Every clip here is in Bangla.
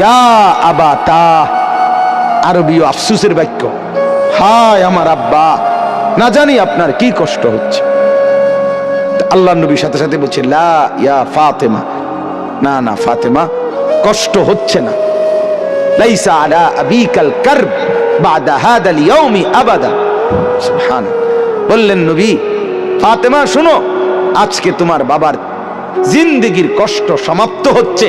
ইয়া আবাতা আরবীয় আফসুসের বাক্য। হায় আমার আব্বা, না জানি আপনার কি কষ্ট হচ্ছে। আল্লাহ নবীর সাথে সাথে বলছে, লা, ইয়া ফাতেমা। না না, ফাতেমা, কষ্ট হচ্ছে না। লাইসা আলা আবিকাল কারব বাদা হাদাল ইয়াউমি আবাদা। সুবহান বললেন, নবী, ফাতেমা, শুনো, আজকে তোমার বাবার জিন্দেগির কষ্ট সমাপ্ত হচ্ছে।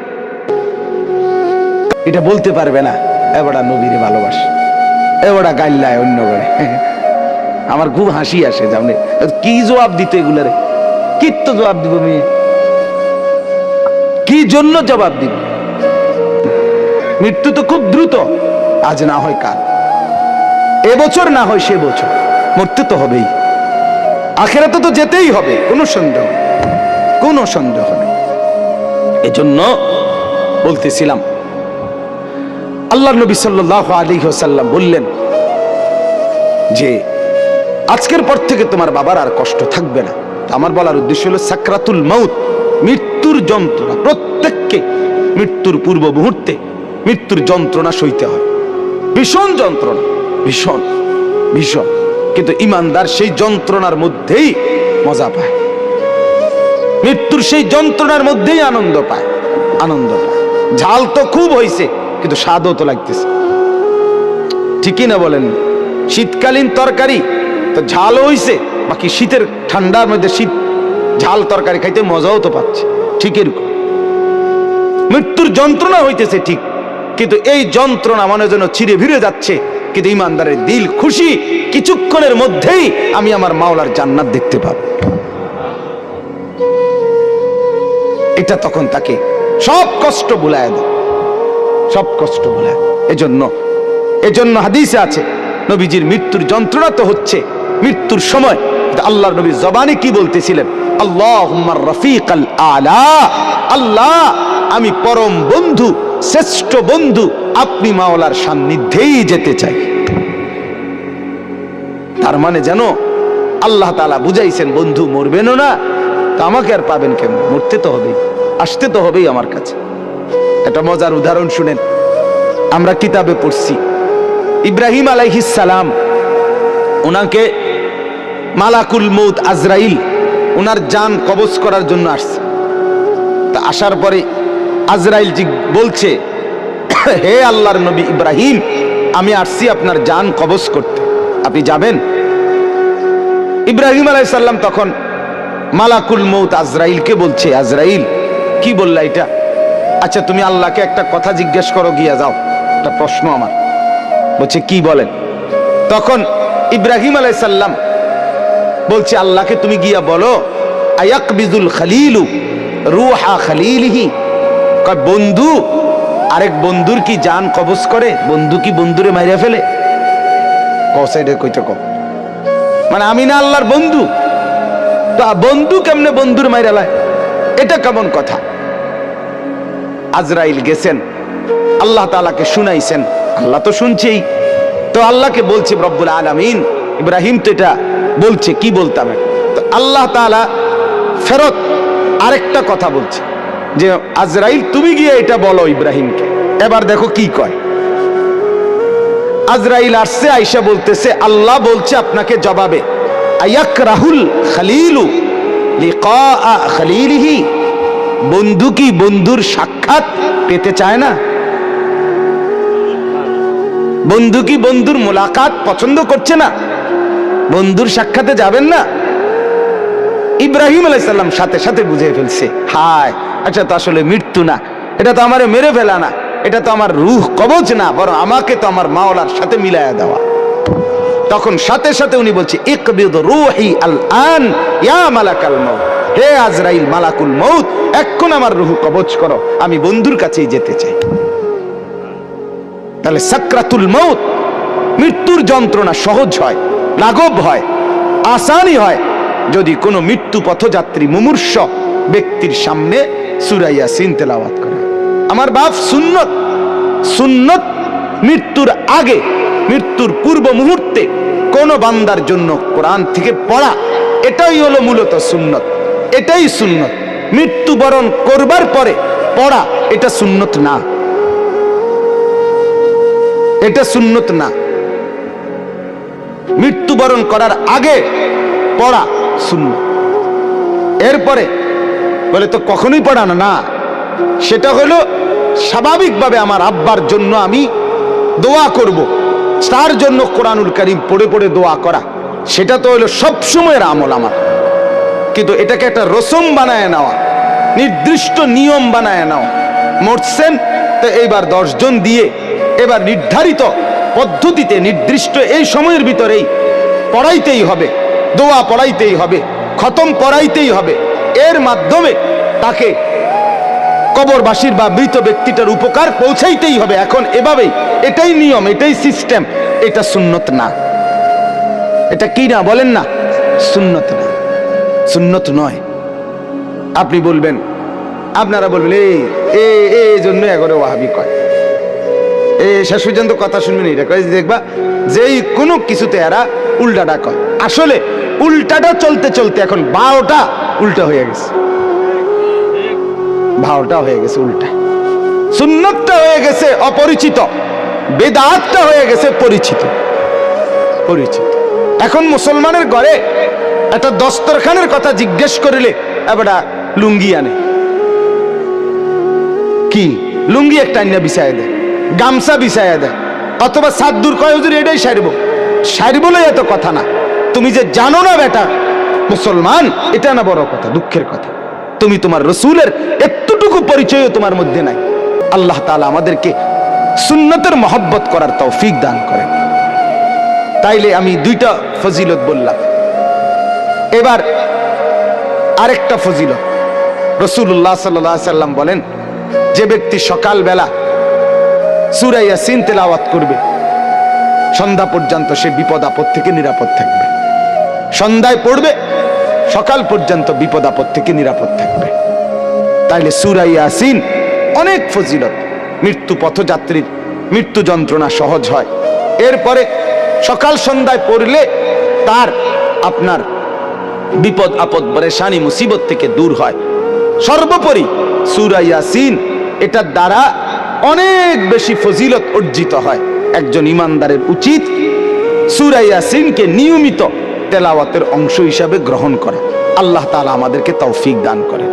এটা বলতে পারবে না। এবারা নবীরে ভালোবাসে। এবারা গাইল্লায় অন্য করে। আমার খুব হাসি আসে জানে কি জবাব দিত এগুলারে? কি তো জবাব দিব মেয়ে? কি জন্য জবাব দিব? মৃত্যু তো খুব দ্রুত। আজ না হয় কাল। এবছর না হয় সে বছর। মরতে তো হবেই। আখেরাতে তো যেতেই হবে। কোনো সন্দেহ। কোনো সন্দেহ নেই। এজন্য বলতেছিলাম আল্লাহ নবী সাল্লাহ আলী সাল্লাম বললেন যে, আজকের পর থেকে তোমার বাবার আর কষ্ট থাকবে না। আমার বলার উদ্দেশ্য হলো সাকরাতুল মাউত, মৃত্যুর যন্ত্রণা। প্রত্যেককে মৃত্যুর পূর্ব মুহূর্তে মৃত্যুর যন্ত্রণা সইতে হয়। ভীষণ যন্ত্রণা, ভীষণ ভীষণ। কিন্তু ইমানদার সেই যন্ত্রণার মধ্যেই মজা পায়। মৃত্যুর সেই যন্ত্রণার মধ্যেই আনন্দ পায় আনন্দ পায়। ঝাল তো খুব হয়েছে কিন্তু স্বাদও তো লাগতেছে। ঠিকই না বলেন? শীতকালীন তরকারি তো ঝাল হইছে, বাকি শীতের ঠান্ডার মধ্যে শীত ঝাল তরকারি খাইতে মজাও তো পাচ্ছে। ঠিক এরকম। মৃত্যুর যন্ত্রণা হইতেছে ঠিক, কিন্তু এই যন্ত্রণা মনে যেন ছিঁড়ে ভিড়ে যাচ্ছে, কিন্তু ইমানদারের দিল খুশি, কিছুক্ষণের মধ্যেই আমি আমার মাওলার জান্নাত দেখতে পাব। এটা তখন তাকে সব কষ্ট ভুলায় দেয় সব কষ্ট ভুলায় এজন্য এজন্য হাদিসে আছে, নবীজির মৃত্যুর যন্ত্রণা তো হচ্ছে, মৃত্যুর সময়। আল্লাহর নবী জবানে কি বলতেছিলেন? আল্লাহ রফিক আলা। আল্লাহ, আমি পরম বন্ধু, শ্রেষ্ঠ বন্ধু, আপনি মাওলার সান্নিধ্যেই যেতে চাই। তার মানে যেন আল্লাহ তালা বুঝাইছেন, বন্ধু মরবেনও না, তা আমাকে আর পাবেন কেন মরতে তো হবেই, আসতে তো হবেই আমার কাছে। একটা মজার উদাহরণ শুনেন। আমরা কিতাবে পড়ছি। ইব্রাহিম সালাম ওনাকে মালাকুল মৌত আজরাইল ওনার জান কবজ করার জন্য আসছে। তা আসার পরে আজরাইল বলছে, হে আল্লাহর নবী ইব্রাহিম, আমি আসছি আপনার জান কবজ করতে। আপনি যাবেন? ইব্রাহিম আলাইসাল্লাম তখন মালাকুল মৌত আজরাইলকে বলছে, আজরাইল, কি বললা এটা? আচ্ছা তুমি আল্লাহকে একটা কথা জিজ্ঞেস করো, গিয়া যাও। একটা প্রশ্ন আমার। বলছে, কি বলেন? তখন ইব্রাহিম আলাইসাল্লাম বলছে, আল্লাহকে তুমি গিয়া বলো আয়াক বিজুল খালিলু রুহা খালিলিহি। বন্ধু, আরেক বন্ধুর কি জান কবজ করে? বন্ধু কি বন্ধুরে মাইরা ফেলে? কসাইডে কইতে কম মানে আমি না আল্লাহর বন্ধু। তা বন্ধু কেমনে বন্ধুর মাইরা লায়? এটা কেমন কথা? আজরাইল গেছেন। আল্লাহ তাআলাকে শুনাইছেন। আল্লাহ তো শুনছেই। তো আল্লাহকে বলছে, রব্বুল আলামিন। ইব্রাহিম তো এটা বলছে, কি বলতাম? তো আল্লাহ তাআলা ফেরত আরেকটা কথা বলছে, যে, আজরাইল, তুমি গিয়ে এটা বলো ইব্রাহিমকে। এবার দেখো কি কয়। আজরাইল আসছে আইসা বলতেছে, আল্লাহ বলছে আপনাকে জবাবে আয়াক রাহুল খালিলু লিকা খালিলিহি। বন্ধু কি বন্ধুর সাক্ষাৎ পেতে চায় না? বন্ধু কি বন্ধুর মোলাকাত পছন্দ করছে না? বন্ধুর সাক্ষাতে যাবেন না? ইব্রাহিম আলাইসাল্লাম সাথে সাথে বুঝে ফেলছে, হায় আচ্ছা তো আসলে মৃত্যু না, এটা তো আমারে মেরে ফেলা না, এটা তো আমার রুহ কবজ না, বরং আমাকে তো আমার মাওলার সাথে মিলায়া দেওয়া। তখন সাথে সাথে উনি বলছে, ইকবিদ রুহি আল আন ইয়া মালাকাল মউত। হে আজরাইল মালাকুল মউত এখন আমার রুহ কবজ করো, আমি বন্ধুর কাছেই যেতে চাই। তাহলে সাকরাতুল মউত, মৃত্যুর যন্ত্রণা সহজ হয়, লাঘব হয়, আসানি হয়, যদি কোনো মৃত্যু পথযাত্রী মুমূর্ষ ব্যক্তির সামনে সুরাইয়া সিন তেলাওয়াত করে। আমার বাপ সুন্নত সুন্নত মৃত্যুর আগে, মৃত্যুর পূর্ব মুহূর্তে কোন বান্দার জন্য কোরআন থেকে পড়া, এটাই হলো মূলত সুন্নত। এটাই সুন্নত। মৃত্যুবরণ করবার পরে পড়া, এটা সুন্নত না। এটা সুন্নত না। মৃত্যুবরণ করার আগে পড়া শূন্য এরপরে বলে, তো কখনোই পড়ানো না। সেটা হলো স্বাভাবিকভাবে আমার আব্বার জন্য আমি দোয়া করব। তার জন্য কোরআনুল করিম পড়ে পড়ে দোয়া করা। সেটা তো হলো সবসময়ের আমল আমার। কিন্তু এটাকে একটা রসম বানায় নেওয়া নির্দিষ্ট নিয়ম বানায় নেওয়া মরছেন, তো এইবার দশজন দিয়ে এবার নির্ধারিত পদ্ধতিতে, নির্দিষ্ট এই সময়ের ভিতরেই পড়াইতেই হবে, দোয়া পড়াইতেই হবে, খতম পড়াইতেই হবে। এর মাধ্যমে তাকে কবরবাসীর বা মৃত ব্যক্তিটার উপকার পৌঁছাইতেই হবে। এখন এভাবেই, এটাই নিয়ম, এটাই সিস্টেম, এটা সুন্নত না। এটা কি না বলেন না? সুন্নত না। সুন্নত নয়। আপনি বলবেন, আপনারা বলবেন, এই, এ এই জন্য এগরে ওয়াহাবি কয়। এ, শেষ পর্যন্ত কথা শুনবেন এটা কয়, দেখবা, যেই কোনো কিছুতে এরা উল্টাটা কয়। আসলে উল্টাটা চলতে চলতে এখন বারোটা উল্টা হয়ে গেছে। ভাওটা হয়ে গেছে উল্টা। সুন্নতটা হয়ে গেছে অপরিচিত, বেদাতটা হয়ে গেছে পরিচিত। পরিচিত। এখন মুসলমানের ঘরে একটা দস্তরখানের কথা জিজ্ঞেস করিলে এবারটা লুঙ্গি আনে। কি? লুঙ্গি একটা আইনা বিছায় দেয়, গামছা বিছায় দেয়, অথবা সাত দূর কয়, হুজুর, এটাই সারব। সারব এত কথা না। তুমি যে জানো না বেটা মুসলমান, এটা না বড় কথা, দুঃখের কথা। তুমি তোমার রসুলের এতটুকু পরিচয়ও তোমার মধ্যে নাই। আল্লাহ তাআলা আমাদেরকে সুন্নতের মহব্বত করার তৌফিক দান করেন। তাইলে আমি দুইটা ফজিলত বললাম। এবার আরেকটা ফজিলত। রসুল্লাহ সাল্লাম বলেন, যে ব্যক্তি সকালবেলা সুরাইয়া সিন তেলাওয়াত করবে, সন্ধ্যা পর্যন্ত সে বিপদ আপদ থেকে নিরাপদ থাকবে। সন্ধ্যায় পড়বে, সকাল পর্যন্ত বিপদ আপদ থেকে নিরাপদ থাকবে। তাইলে সুরাইয়া সিন অনেক ফজিলত। মৃত্যু পথযাত্রীর মৃত্যু যন্ত্রণা সহজ হয়। এরপরে সকাল সন্ধ্যায় পড়লে তার আপনার বিপদ, আপদ, পরেশানি, মুসিবত থেকে দূর হয়। সর্বোপরি সুরা ইয়াসিন, এটার দ্বারা অনেক বেশি ফজিলত অর্জিত হয়। একজন ইমানদারের উচিত সুরা ইয়াসিনকে নিয়মিত তেলাওয়াতের অংশ হিসাবে গ্রহণ করা। আল্লাহ তালা আমাদেরকে তৌফিক দান করেন।